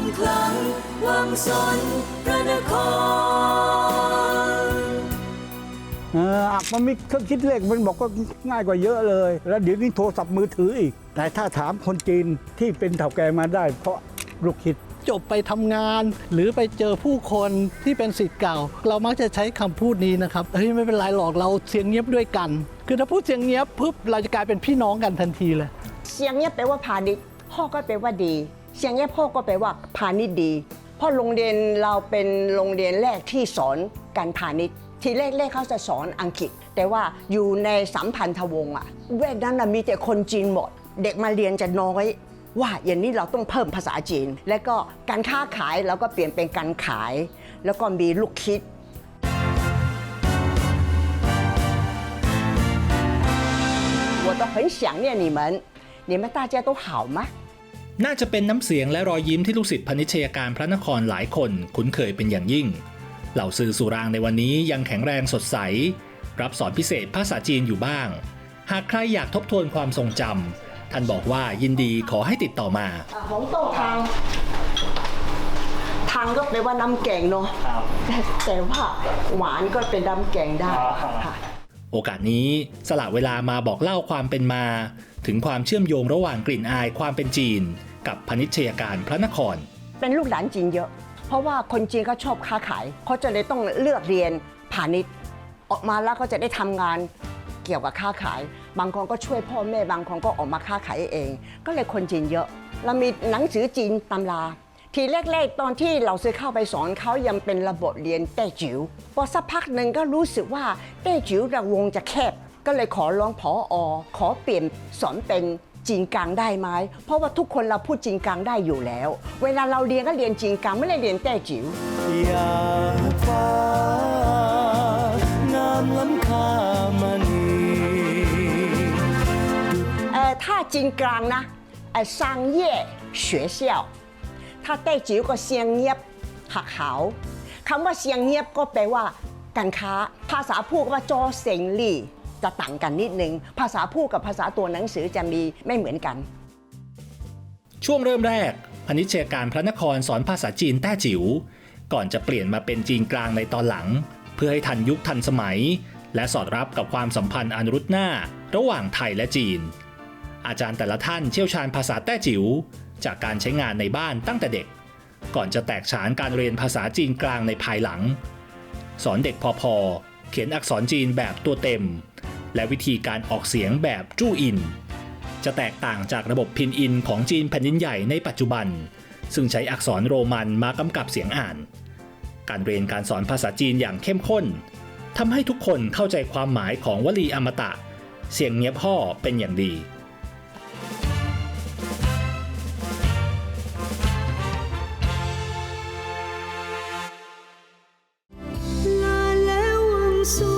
นคลังวังสนพระนครเออมันมีเครื่องคิดเลขมันบอกว่าง่ายกว่าเยอะเลย แล้วเดี๋ยวนี้โทรศัพท์มือถืออีก แต่ถ้าถามคนจีนที่เป็นเถ่าแก่มาได้ เพราะลูกคิดจบไปทำงาน หรือไปเจอผู้คนที่เป็นสิทธิ์เก่า เรามักจะใช้คำพูดนี้นะครับเฮ้ยไม่เป็นไรหรอกเราเสียงเงียบด้วยกัน คือถ้าพูดเสียงเงียบปุ๊บเราจะกลายเป็นพี่น้องกันทันทีเลย เสียงเงียบแปลว่าพาณิชย์พ่อก็แปลว่าดี เสียงเงียบพ่อก็แปลว่าพาณิชย์ดีเพราะโรงเรียนเราเป็นโรงเรียนแรกที่สอนการพาณิชย์ ทีแรกๆเขาจะสอนอังกฤษ แต่ว่าอยู่ในสัมพันธวงศ์อะเวทนั้นนะมีแต่คนจีนหมด เด็กมาเรียนจะน้อย ว่าอย่างนี้เราต้องเพิ่มภาษาจีน และก็การค้าขายเราก็เปลี่ยนเป็นการขาย แล้วก็มีลูกคิด 我都很想念你们，你们大家都好吗？ น่าจะเป็นน้ำเสียงและรอยยิ้มที่ลูกศิษย์พนิชยการพระนครหลายคนคุ้นเคยเป็นอย่างยิ่ง เหล่าสื่อสุรางในวันนี้ยังแข็งแรงสดใส รับสอนพิเศษภาษาจีนอยู่บ้าง หากใครอยากทบทวนความทรงจำท่านบอกว่ายินดีขอให้ติดต่อมาอะหงโต้ทาง ทางก็แปลว่าน้ำแกงเนาะแต่แต่ว่าหวานก็เป็นน้ำแกงได้ค่ะโอกาสนี้สละเวลามาบอกเล่าความเป็นมา ถึงความเชื่อมโยงระหว่างกลิ่นอายความเป็นจีน กับพนิชยการพระนคร เป็นลูกหลานจีนเยอะ เพราะว่าคนจีนเขาชอบค้าขายเขาจะเลยต้องเลือกเรียนพาณิชย์ออกมาแล้วก็จะได้ทำงานเกี่ยวกับค้าขาย บางคนก็ช่วยพ่อแม่บางคนก็ออกมาค้าขายเอง ก็เลยคนจีนเยอะ เรามีหนังสือจีนตำรา ทีแรกๆตอนที่เราซื้อเข้าไปสอนเขายังเป็นระบบเรียนแต้จิ๋วพอสักพักหนึ่งก็รู้สึกว่าแต้จิ๋วระวงจะแคบ ก็เลยขอร้องผออขอเปลี่ยนสอนเป็น จีนกลางได้ไหม เพราะว่าทุกคนเราพูดจีนกลางได้อยู่แล้ว เวลาเราเรียนก็เรียนจีนกลางไม่ได้เรียนแต้จิ๋ว อยากฟ้างามล้ำค่ามณี เอ่อถ้าจีนกลางนะเอ่อ商业学校ถ้าแต้จิ๋วก็เสียงเงียบหักเหาคำว่าเสียงเงียบก็แปลว่าการค้า ภาษาพูดก็ว่าจอเสียงลี่ จะต่างกันนิดนึง ภาษาพูดกับภาษาตัวหนังสือจะมีไม่เหมือนกัน ช่วงเริ่มแรกพนิชยการพระนครสอนภาษาจีนแต้จิ๋วก่อนจะเปลี่ยนมาเป็นจีนกลางในตอนหลัง เพื่อให้ทันยุคทันสมัย และสอดรับกับความสัมพันธ์อันรุดหน้า ระหว่างไทยและจีน อาจารย์แต่ละท่านเชี่ยวชาญภาษาแต้จิ๋วจากการใช้งานในบ้านตั้งแต่เด็ก ก่อนจะแตกฉานการเรียนภาษาจีนกลางในภายหลัง สอนเด็กพอพอเขียนอักษรจีนแบบตัวเต็ม และวิธีการออกเสียงแบบจู้อิน จะแตกต่างจากระบบพินอินของจีนแผ่นดินใหญ่ในปัจจุบัน ซึ่งใช้อักษรโรมันมากำกับเสียงอ่าน การเรียนการสอนภาษาจีนอย่างเข้มข้นทำให้ทุกคนเข้าใจความหมายของวลีอมตะ เสียงเงียบพ่อเป็นอย่างดีล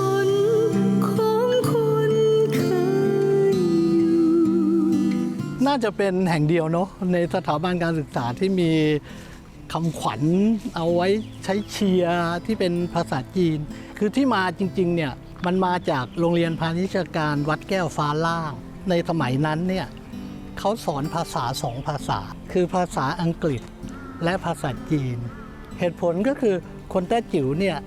น่าจะเป็นแห่งเดียวเนาะในสถาบันการศึกษาที่มีคำขวัญเอาไว้ใช้เชียร์ที่เป็นภาษาจีน คือที่มาจริงๆเนี่ยมันมาจากโรงเรียนพาณิชยการวัดแก้วฟ้าล่าง ในสมัยนั้นเนี่ยเขาสอนภาษาสองภาษา คือภาษาอังกฤษและภาษาจีน เหตุผลก็คือคนแต้จิ๋วเนี่ย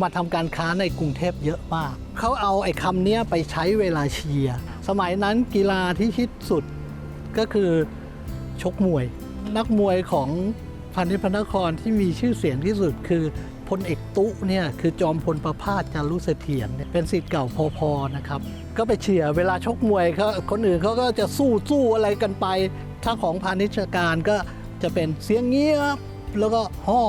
มาทำการค้าในกรุงเทพเยอะมาก เขาเอาไอ้คำเนี้ยไปใช้เวลาเชียร์ สมัยนั้นกีฬาที่ฮิตสุด ก็คือชกมวย นักมวยของพันธิพระนครที่มีชื่อเสียงที่สุดคือพลเอกตุเนี่ยคือจอมพลประพาสจารุเสถียรเนี่ยเป็นสิทธิ์เก่าพอพอนะครับ ก็ไปเชียร์เวลาชกมวยเขาคนอื่นเขาก็จะสู้สู้อะไรกันไป ถ้าของพาณิชยการก็จะเป็นเสียงเงียบแล้วก็ห่อ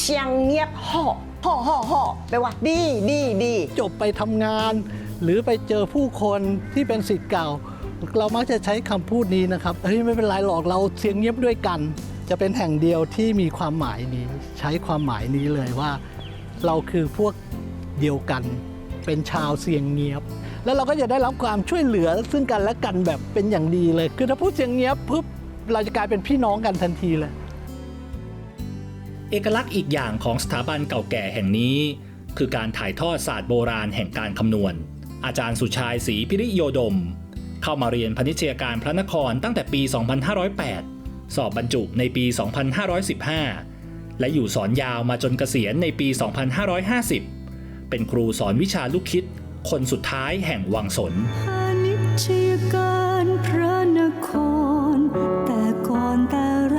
เสียงเงียบห่อห่อห่อห่อแปลว่าดีดีดีจบไปทำงาน หรือไปเจอผู้คนที่เป็นสิทธิ์เก่า เรามักจะใช้คำพูดนี้นะครับเฮ้ยไม่เป็นไรหรอกเราเสียงเงียบด้วยกัน จะเป็นแห่งเดียวที่มีความหมายนี้ ใช้ความหมายนี้เลยว่า เราคือพวกเดียวกัน เป็นชาวเสียงเงียบ แล้วเราก็จะได้รับความช่วยเหลือซึ่งกันและกันแบบเป็นอย่างดีเลย คือถ้าพูดเสียงเงียบปุ๊บเราจะกลายเป็นพี่น้องกันทันทีเลย เอกลักษณ์อีกอย่างของสถาบันเก่าแก่แห่งนี้ คือการถ่ายทอดศาสตร์โบราณแห่งการคำนวณ อาจารย์สุชายศรีพิริโยดม เข้ามาเรียนพนิชยการพระนครตั้งแต่ปี 2508 สอบบรรจุในปี 2515 และอยู่สอนยาวมาจนเกษียณในปี 2550 เป็นครูสอนวิชาลูกคิด คนสุดท้ายแห่งวังสนพาณิชยการพระนคร แต่ก่อนแต่ไร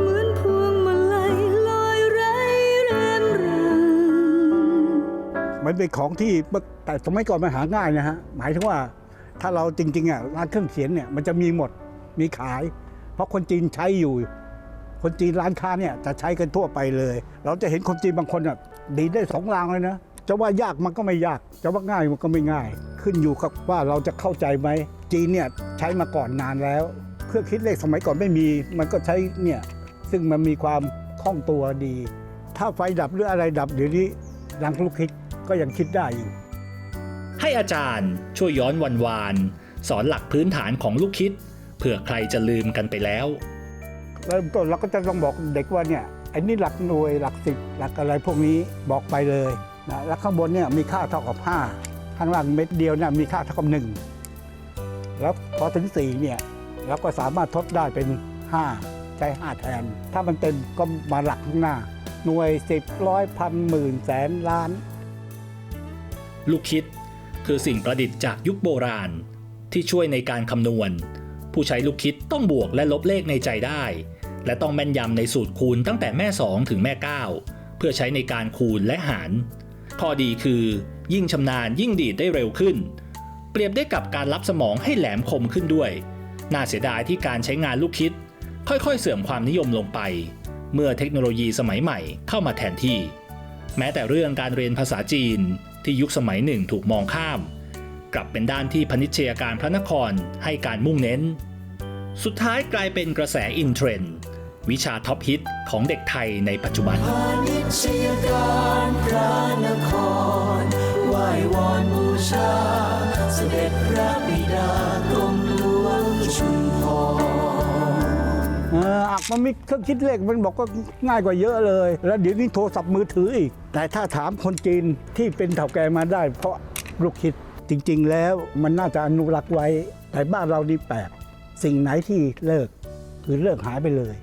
เหมือนพวงมาลัยลอยไร้เรือนรังมันเป็นของที่แต่สมัยก่อนมันหาง่ายนะฮะ หมายถึงว่า ถ้าเราจริงๆอะร้านเครื่องเขียนเนี่ยมันจะมีหมดมีขาย เพราะคนจีนใช้อยู่ คนจีนร้านค้าเนี่ยจะใช้กันทั่วไปเลย เราจะเห็นคนจีนบางคนอะดีได้สองรางเลยนะจะว่ายากมันก็ไม่ยาก จะว่าง่ายมันก็ไม่ง่าย ขึ้นอยู่กับว่าเราจะเข้าใจไหมจีนเนี่ยใช้มาก่อนนานแล้ว เครื่องคิดเลขสมัยก่อนไม่มี มันก็ใช้เนี่ยซึ่งมันมีความคล่องตัวดี ถ้าไฟดับหรืออะไรดับเดี๋ยวนี้รังลูกคิดก็ยังคิดได้อยู่ ให้อาจารย์ช่วยย้อนวันวานสอนหลักพื้นฐานของลูกคิด เผื่อใครจะลืมกันไปแล้วเริ่มต้นเราก็จะต้องบอกเด็กว่าเนี่ยไอ้นี่หลักหน่วยหลักสิบหลักอะไรพวกนี้บอกไปเลยนะแล้วข้างบนเนี่ยมีค่าเท่ากับ 5 ข้างล่างเม็ดเดียวเนี่ยมีค่าเท่ากับ 1 แล้วพอถึง4เนี่ยเราก็สามารถทดได้เป็น 5 ใช้ 5 แทน ถ้ามันเต็มก็มาหลักข้างหน้า หน่วย 10ร้อยพันหมื่นแสนล้าน ลูกคิด คือสิ่งประดิษฐ์จากยุคโบราณ ที่ช่วยในการคำนวณ ผู้ใช้ลูกคิดต้องบวกและลบเลขในใจได้ และต้องแม่นยำในสูตรคูณตั้งแต่แม่ 2 ถึงแม่ 9 เพื่อใช้ในการคูณและหาร ข้อดีคือ ยิ่งชำนาญยิ่งดีดได้เร็วขึ้น เปรียบได้กับการรับสมองให้แหลมคมขึ้นด้วย น่าเสียดายที่การใช้งานลูกคิด ค่อยๆ เสื่อมความนิยมลงไป เมื่อเทคโนโลยีสมัยใหม่เข้ามาแทนที่ แม้แต่เรื่องการเรียนภาษาจีน ที่ยุคสมัยหนึ่งถูกมองข้าม กลับเป็นด้านที่พนิชยการพระนครให้การมุ่งเน้น สุดท้ายกลายเป็นกระแสอินเทรนด์วิชาท็อปฮิตของเด็กไทยในปัจจุบันพาณิชยการพระนครไหว้วอนบูชา เสด็จพระบิดา กมันมีเครื่องคิดเลขมันบอกว่าง่ายกว่าเยอะเลย แล้วเดี๋ยวนี้โทรศัพท์มือถืออีก แต่ถ้าถามคนจีนที่เป็นเถ่าแก่มาได้ เพราะลูกคิดจริง ๆ แล้วมันน่าจะอนุรักษ์ไว้ แต่บ้านเรานี่แปลกสิ่งไหนที่เลิกคือเลิกหายไปเลย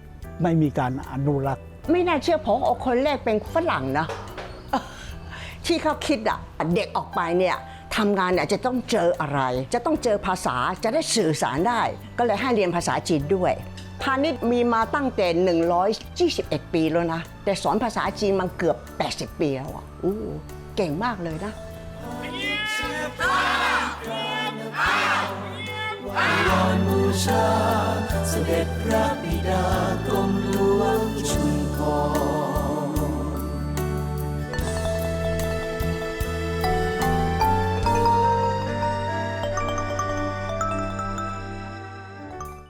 ไม่มีการอนุรักษ์ ไม่น่าเชื่อผมเอาคนแรกเป็นฝรั่งนะที่เขาคิดอะเด็กออกไปเนี่ย ทำงานเนี่ยจะต้องเจออะไร จะต้องเจอภาษาจะได้สื่อสารได้ ก็เลยให้เรียนภาษาจีนด้วยพาณิชย์มีมาตั้งแต่ 121 ปีแล้วนะ แต่สอนภาษาจีนมันเกือบ 80 ปีแล้วอะอู้เก่งมากเลยนะวอนบูชาเสด็จพระบิดา